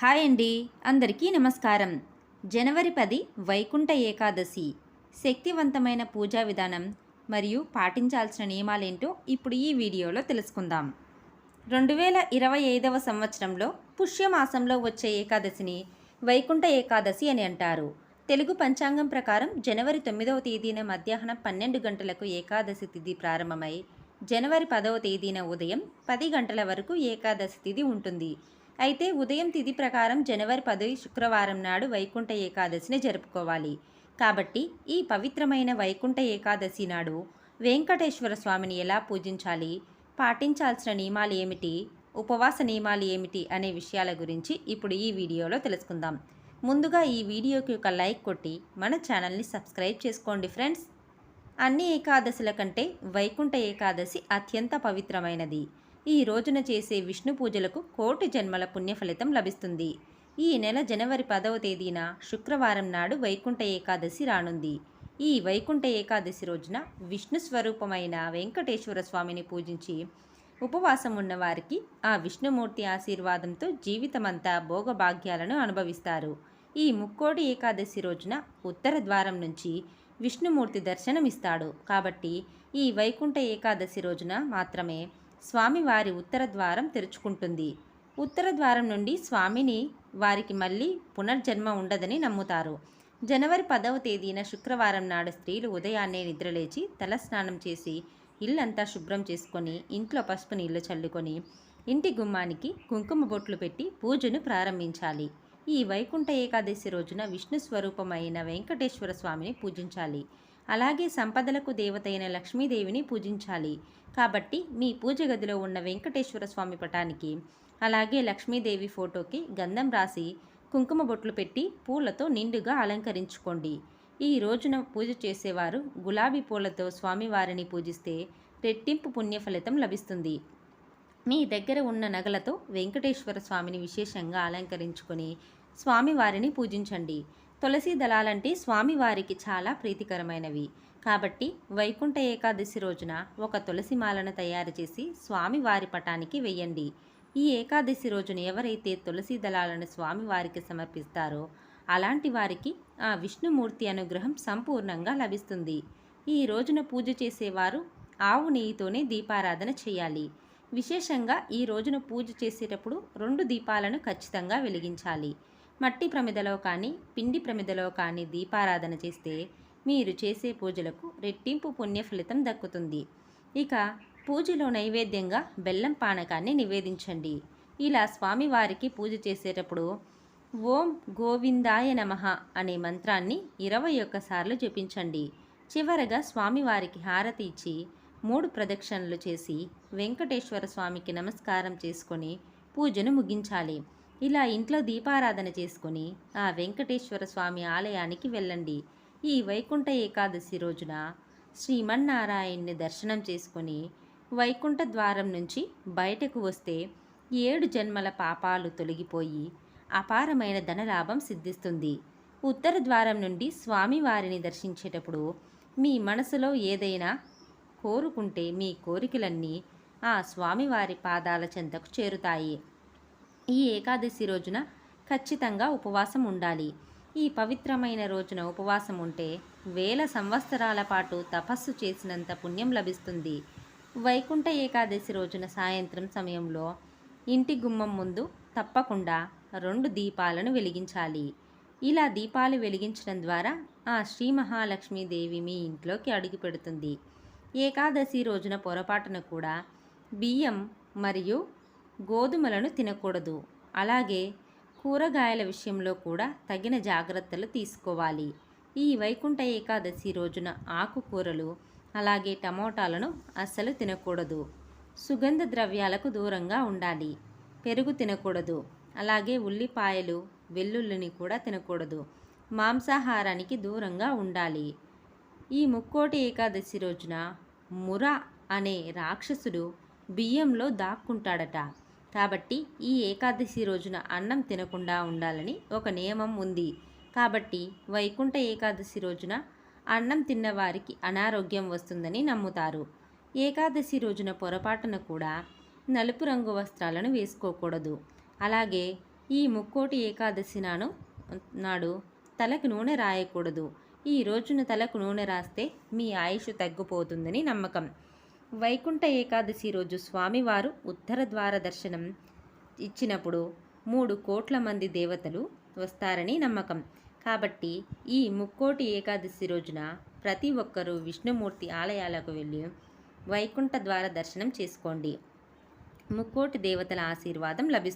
Hi అండి. అందరికీ నమస్కారం. జనవరి పది వైకుంఠ ఏకాదశి. శక్తివంతమైన పూజా విధానం మరియు పాటించాల్సిన నియమాలేంటో ఇప్పుడు ఈ వీడియోలో తెలుసుకుందాం. రెండు వేల ఇరవై ఐదవ సంవత్సరంలో పుష్యమాసంలో వచ్చే ఏకాదశిని వైకుంఠ ఏకాదశి అని అంటారు. తెలుగు పంచాంగం ప్రకారం జనవరి తొమ్మిదవ తేదీన మధ్యాహ్నం పన్నెండు గంటలకు ఏకాదశి తిథి ప్రారంభమై జనవరి పదవ తేదీన ఉదయం పది గంటల వరకు ఏకాదశి తిథి ఉంటుంది. అయితే ఉదయం తిథి ప్రకారం జనవరి పది శుక్రవారం నాడు వైకుంఠ ఏకాదశిని జరుపుకోవాలి. కాబట్టి ఈ పవిత్రమైన వైకుంఠ ఏకాదశి నాడు వెంకటేశ్వర స్వామిని ఎలా పూజించాలి? పాటించాల్సిన నియమాలు ఏమిటి? ఉపవాస నియమాలు ఏమిటి? అనే విషయాల గురించి ఇప్పుడు ఈ వీడియోలో తెలుసుకుందాం. ముందుగా ఈ వీడియోకి ఒక లైక్ కొట్టి మన ఛానల్ని సబ్స్క్రైబ్ చేసుకోండి ఫ్రెండ్స్. అన్ని ఏకాదశుల కంటే వైకుంఠ ఏకాదశి అత్యంత పవిత్రమైనది. ఈ రోజున చేసే విష్ణు పూజలకు కోటి జన్మల పుణ్యఫలితం లభిస్తుంది. ఈ నెల జనవరి పదవ తేదీన శుక్రవారం నాడు వైకుంఠ ఏకాదశి రానుంది. ఈ వైకుంఠ ఏకాదశి రోజున విష్ణు స్వరూపమైన వెంకటేశ్వర స్వామిని పూజించి ఉపవాసం ఉన్నవారికి ఆ విష్ణుమూర్తి ఆశీర్వాదంతో జీవితమంతా భోగభాగ్యాలను అనుభవిస్తారు. ఈ ముక్కోడి ఏకాదశి రోజున ఉత్తర ద్వారం నుంచి విష్ణుమూర్తి దర్శనమిస్తాడు. కాబట్టి ఈ వైకుంఠ ఏకాదశి రోజున మాత్రమే స్వామివారి ఉత్తర ద్వారం తెరుచుకుంటుంది. ఉత్తర ద్వారం నుండి స్వామిని వారికి మళ్ళీ పునర్జన్మ ఉండదని నమ్ముతారు. జనవరి పదవ తేదీన శుక్రవారం నాడు స్త్రీలు ఉదయాన్నే నిద్రలేచి తలస్నానం చేసి ఇల్లంతా శుభ్రం చేసుకొని ఇంట్లో పసుపు నీళ్ళు చల్లుకొని ఇంటి గుమ్మానికి కుంకుమ బొట్లు పెట్టి పూజను ప్రారంభించాలి. ఈ వైకుంఠ ఏకాదశి రోజున విష్ణు స్వరూపమైన వెంకటేశ్వర స్వామిని పూజించాలి. అలాగే సంపదలకు దేవతైన లక్ష్మీదేవిని పూజించాలి. కాబట్టి మీ పూజ గదిలో ఉన్న వెంకటేశ్వర స్వామి పటానికి అలాగే లక్ష్మీదేవి ఫోటోకి గంధం రాసి కుంకుమ బొట్లు పెట్టి పూలతో నిండుగా అలంకరించుకోండి. ఈ రోజున పూజ చేసేవారు గులాబీ పూలతో స్వామివారిని పూజిస్తే రెట్టింపు పుణ్య ఫలితం లభిస్తుంది. మీ దగ్గర ఉన్న నగలతో వెంకటేశ్వర స్వామిని విశేషంగా అలంకరించుకొని స్వామివారిని పూజించండి. తులసి దళాలంటే స్వామివారికి చాలా ప్రీతికరమైనవి. కాబట్టి వైకుంఠ ఏకాదశి రోజున ఒక తులసి మాలను తయారు చేసి స్వామివారి పటానికి వెయ్యండి ఈ ఏకాదశి రోజున ఎవరైతే తులసి దళాలను స్వామివారికి సమర్పిస్తారో అలాంటి వారికి ఆ విష్ణుమూర్తి అనుగ్రహం సంపూర్ణంగా లభిస్తుంది. ఈ రోజున పూజ చేసేవారు ఆవు నెయ్యితోనే దీపారాధన చేయాలి. విశేషంగా ఈ రోజున పూజ చేసేటప్పుడు రెండు దీపాలను ఖచ్చితంగా వెలిగించాలి. మట్టి ప్రమిదలో కానీ పిండి ప్రమిదలో కానీ దీపారాధన చేస్తే మీరు చేసే పూజలకు రెట్టింపు పుణ్య ఫలితం దక్కుతుంది. ఇక పూజలో నైవేద్యంగా బెల్లం పానకాన్ని నివేదించండి. ఇలా స్వామివారికి పూజ చేసేటప్పుడు ఓం గోవిందాయ నమః అనే మంత్రాన్ని ఇరవై ఒక్కసార్లు జపించండి. చివరగా స్వామివారికి హారతి ఇచ్చి మూడు ప్రదక్షిణలు చేసి వెంకటేశ్వర స్వామికి నమస్కారం చేసుకొని పూజను ముగించాలి. ఇలా ఇంట్లో దీపారాధన చేసుకుని ఆ వెంకటేశ్వర స్వామి ఆలయానికి వెళ్ళండి. ఈ వైకుంఠ ఏకాదశి రోజున శ్రీమన్నారాయణ్ణి దర్శనం చేసుకొని వైకుంఠ ద్వారం నుంచి బయటకు వస్తే ఏడు జన్మల పాపాలు తొలగిపోయి అపారమైన ధనలాభం సిద్ధిస్తుంది. ఉత్తర ద్వారం నుండి స్వామివారిని దర్శించేటప్పుడు మీ మనసులో ఏదైనా కోరుకుంటే మీ కోరికలన్నీ ఆ స్వామివారి పాదాల చెంతకు చేరుతాయి. ఈ ఏకాదశి రోజున ఖచ్చితంగా ఉపవాసం ఉండాలి. ఈ పవిత్రమైన రోజున ఉపవాసం ఉంటే వేల సంవత్సరాల పాటు తపస్సు చేసినంత పుణ్యం లభిస్తుంది. వైకుంఠ ఏకాదశి రోజున సాయంత్రం సమయంలో ఇంటి గుమ్మం ముందు తప్పకుండా రెండు దీపాలను వెలిగించాలి. ఇలా దీపాలు వెలిగించడం ద్వారా ఆ శ్రీ మహాలక్ష్మీదేవి మీ ఇంట్లోకి అడుగు పెడుతుంది. ఏకాదశి రోజున పొరపాటున కూడా బియ్యం మరియు గోధుమలను తినకూడదు. అలాగే కూరగాయల విషయంలో కూడా తగిన జాగ్రత్తలు తీసుకోవాలి. ఈ వైకుంఠ ఏకాదశి రోజున ఆకుకూరలు అలాగే టమోటాలను అస్సలు తినకూడదు. సుగంధ ద్రవ్యాలకు దూరంగా ఉండాలి. పెరుగు తినకూడదు. అలాగే ఉల్లిపాయలు వెల్లుల్లిని కూడా తినకూడదు. మాంసాహారానికి దూరంగా ఉండాలి. ఈ ముక్కోటి ఏకాదశి రోజున ముర అనే రాక్షసుడు బియ్యంలో దాక్కుంటాడట. కాబట్టి ఈ ఏకాదశి రోజున అన్నం తినకుండా ఉండాలని ఒక నియమం ఉంది. కాబట్టి వైకుంఠ ఏకాదశి రోజున అన్నం తిన్నవారికి అనారోగ్యం వస్తుందని నమ్ముతారు. ఏకాదశి రోజున పొరపాటున కూడా నలుపు రంగు వస్త్రాలను వేసుకోకూడదు. అలాగే ఈ ముక్కోటి ఏకాదశి నాను నాడు తలకు నూనె రాయకూడదు. ఈ రోజున తలకు నూనె రాస్తే మీ ఆయుష్ తగ్గిపోతుందని నమ్మకం. వైకుంఠ ఏకాదశి రోజు స్వామివారు ఉత్తర ద్వార దర్శనం ఇచ్చినప్పుడు మూడు కోట్ల మంది దేవతలు వస్తారని నమ్మకం. కాబట్టి ఈ ముక్కోటి ఏకాదశి రోజున ప్రతి ఒక్కరూ విష్ణుమూర్తి ఆలయాలకు వెళ్ళి వైకుంఠ ద్వార దర్శనం చేసుకోండి. ముక్కోటి దేవతల ఆశీర్వాదం లభిస్తుంది.